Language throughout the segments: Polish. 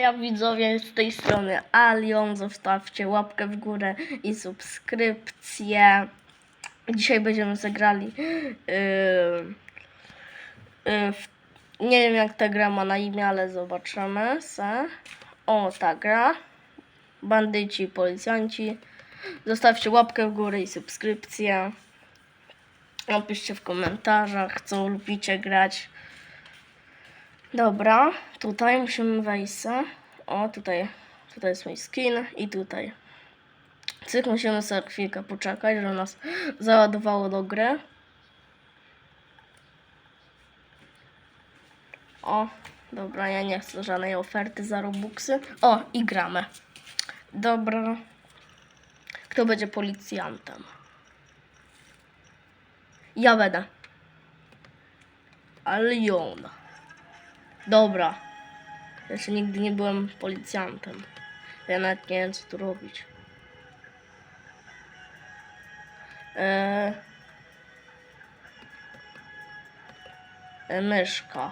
Ja widzowie z tej strony Alion, zostawcie łapkę w górę i subskrypcję. Dzisiaj będziemy zagrali. Yy, yy, w, nie wiem jak ta gra ma na imię, ale zobaczymy. Se. O, ta gra. Bandyci, policjanci. Zostawcie łapkę w górę i subskrypcję. Napiszcie w komentarzach, co lubicie grać. Dobra, tutaj musimy wejść. O, tutaj, tutaj jest mój skin i tutaj. Cyk, musimy sobie chwilkę poczekać, że nas załadowało do gry. O, dobra, ja nie chcę żadnej oferty za Robuxy. O, i gramy. Dobra. Kto będzie policjantem? Ja będę. Alion. Dobra. Jeszcze nigdy nie byłem policjantem. Ja nawet nie wiem co tu robić. Eee, e, myszka.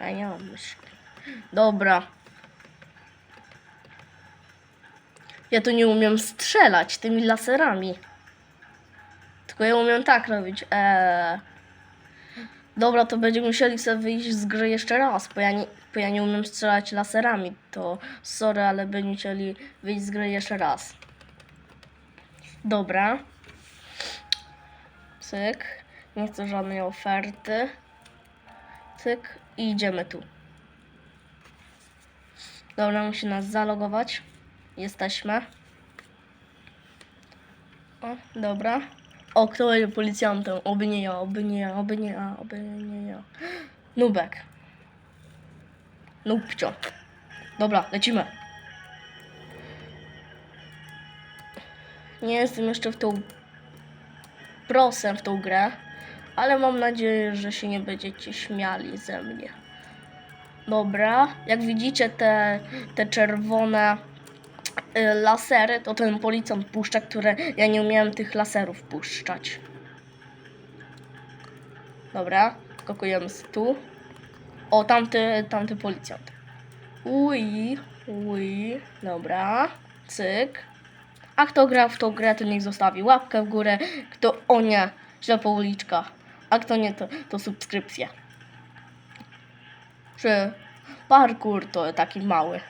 Ja nie mam myszki. Dobra. Ja tu nie umiem strzelać tymi laserami. Tylko ja umiem tak robić. Eee. Dobra, to będziemy musieli sobie wyjść z gry jeszcze raz, bo ja nie, bo ja nie umiem strzelać laserami. To sorry, ale będziemy musieli wyjść z gry jeszcze raz. Dobra. Cyk. Nie chcę żadnej oferty. Cyk. I idziemy tu. Dobra, musi nas zalogować. Jesteśmy. O, dobra. O, kto będzie policjantem? Oby nie ja, oby nie ja, oby nie ja, oby nie ja. Nubek. Nubcio. Dobra, lecimy. Nie jestem jeszcze w tą prosem w tą grę, ale mam nadzieję, że się nie będziecie śmiali ze mnie. Dobra, jak widzicie te, te czerwone lasery, to ten policjant puszcza, które ja nie umiałem tych laserów puszczać. Dobra, skakujemy z tu. O, tamty, tamty policjant. Ui, ui, dobra, cyk. A kto gra w tą grę, to niech zostawi łapkę w górę. Kto, o nie, ślepa uliczka. A kto nie, to, to subskrypcja. Czy parkour to taki mały.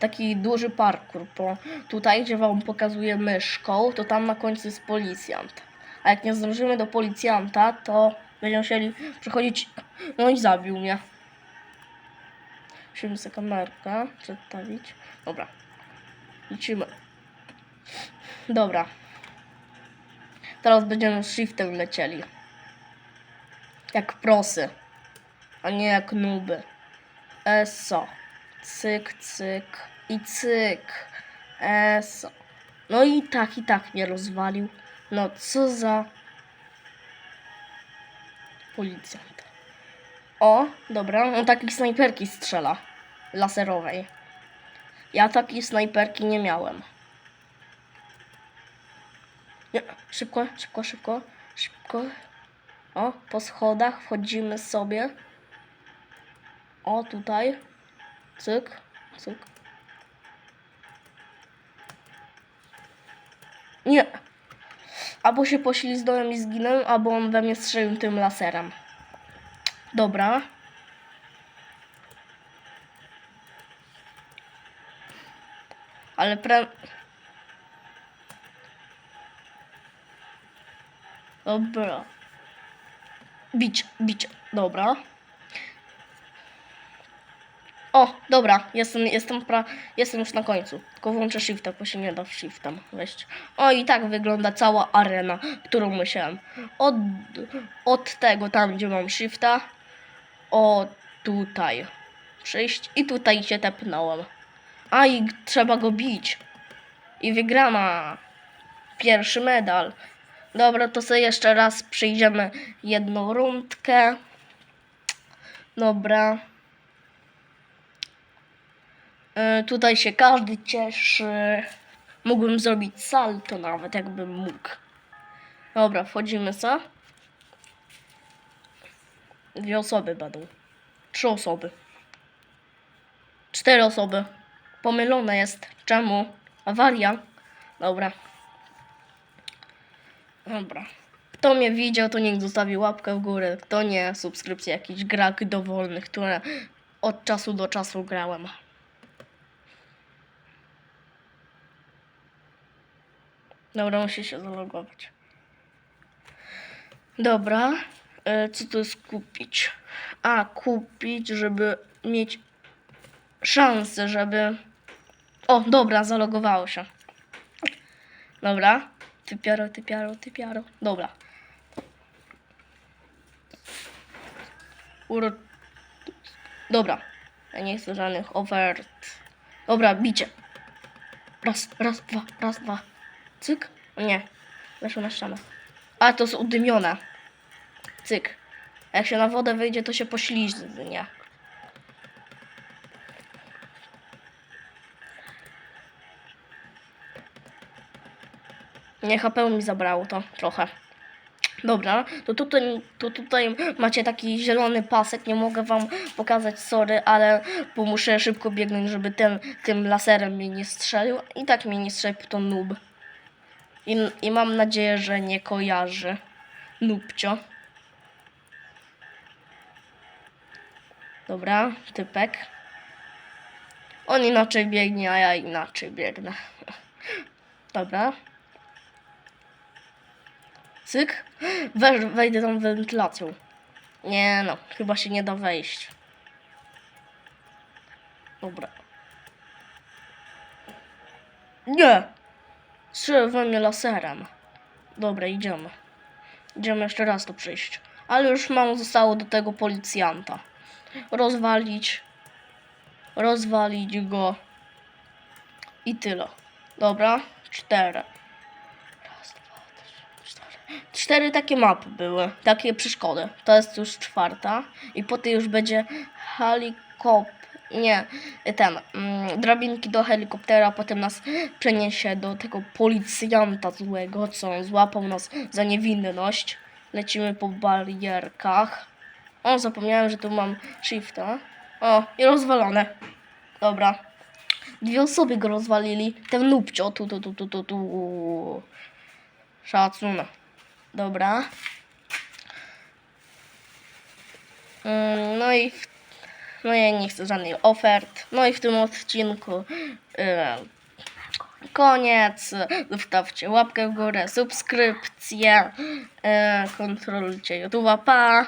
Taki duży parkour, bo tutaj, gdzie wam pokazuję myszką, to tam na końcu jest policjant. A jak nie zdążymy do policjanta, to będziemy musieli przechodzić. No i zabił mnie. Musimy sobie kamerkę przedstawić. Dobra. Lecimy. Dobra. Teraz będziemy shiftem lecieli. Jak prosy. A nie jak nuby. Eso. Cyk, cyk. I cyk. Eso. No i tak, i tak mnie rozwalił. No co za... Policjant. O, dobra. On takiej snajperki strzela. Laserowej. Ja takiej snajperki nie miałem. Nie, szybko, szybko, szybko, szybko. O, po schodach wchodzimy sobie. O, tutaj. Cyk, cyk. Nie. Albo się poślizgnąłem i zginąłem, albo on we mnie strzelił tym laserem. Dobra. Ale pre... Dobra. Bić, bić. Dobra. O, dobra, jestem, jestem, pra, jestem już na końcu. Tylko włączę shifta, bo się nie da shiftem wejść. O, i tak wygląda cała arena, którą musiałem. Od, od tego, tam gdzie mam shifta, o tutaj przyjść i tutaj się tepnąłem. A i trzeba go bić. I wygrana. Pierwszy medal. Dobra, to sobie jeszcze raz przyjdziemy jedną rundkę. Dobra. E, tutaj się każdy cieszy. Mógłbym zrobić salto nawet, jakbym mógł. Dobra, wchodzimy co? Dwie osoby będą. Trzy osoby. Cztery osoby. Pomylone jest. Czemu? Awaria. Dobra. Dobra. Kto mnie widział, to niech zostawi łapkę w górę. Kto nie, subskrypcję jakiś grak dowolny, które od czasu do czasu grałem. Dobra, muszę się zalogować. Dobra. E, co to jest kupić? A, kupić, żeby mieć szansę, żeby... O, dobra, zalogowało się. Dobra. Typiaro, typiaro, typiaro. Dobra. Uro... Dobra. Ja nie chcę żadnych ofert. Dobra, bicie. Raz, raz, dwa, raz, dwa. Cyk. Nie. Weszło na ścianę. A, to jest udymione. Cyk. A Jak się na wodę wyjdzie, to się poślizgnie. Nie, HP mi zabrało to trochę. Dobra, to tutaj, to tutaj macie taki zielony pasek. Nie mogę wam pokazać, sorry, ale bo muszę szybko biegnąć, żeby ten, tym laserem mnie nie strzelił. I tak mnie nie strzelił, to noob. I, I mam nadzieję, że nie kojarzy. Nubcio. Dobra, typek. On inaczej biegnie, a ja inaczej biegnę. Dobra. Cyk. Wejdę tą wentylacją. Nie no, chyba się nie da wejść. Dobra. Nie! Strzelę we laserem. Dobra, idziemy. Idziemy jeszcze raz tu przyjść. Ale już mało zostało do tego policjanta. Rozwalić. Rozwalić go. I tyle. Dobra, cztery. Raz, dwa, trzy, cztery. Cztery takie mapy były, takie przeszkody. To jest już czwarta. I potem już będzie helikopter. Nie, ten, mm, drabinki do helikoptera, potem nas przeniesie do tego policjanta złego, co on złapał nas za niewinność. Lecimy po barierkach. O, zapomniałem, że tu mam shifta. O, i rozwalone. Dobra. Dwie osoby go rozwalili. Ten nupcio, tu, tu, tu, tu, tu, tu. Szacunek. Dobra. Mm, No i w, no ja nie chcę żadnych ofert. No i w tym odcinku e, koniec. Zostawcie łapkę w górę, subskrypcję, e, kontrolujcie YouTube'a, pa!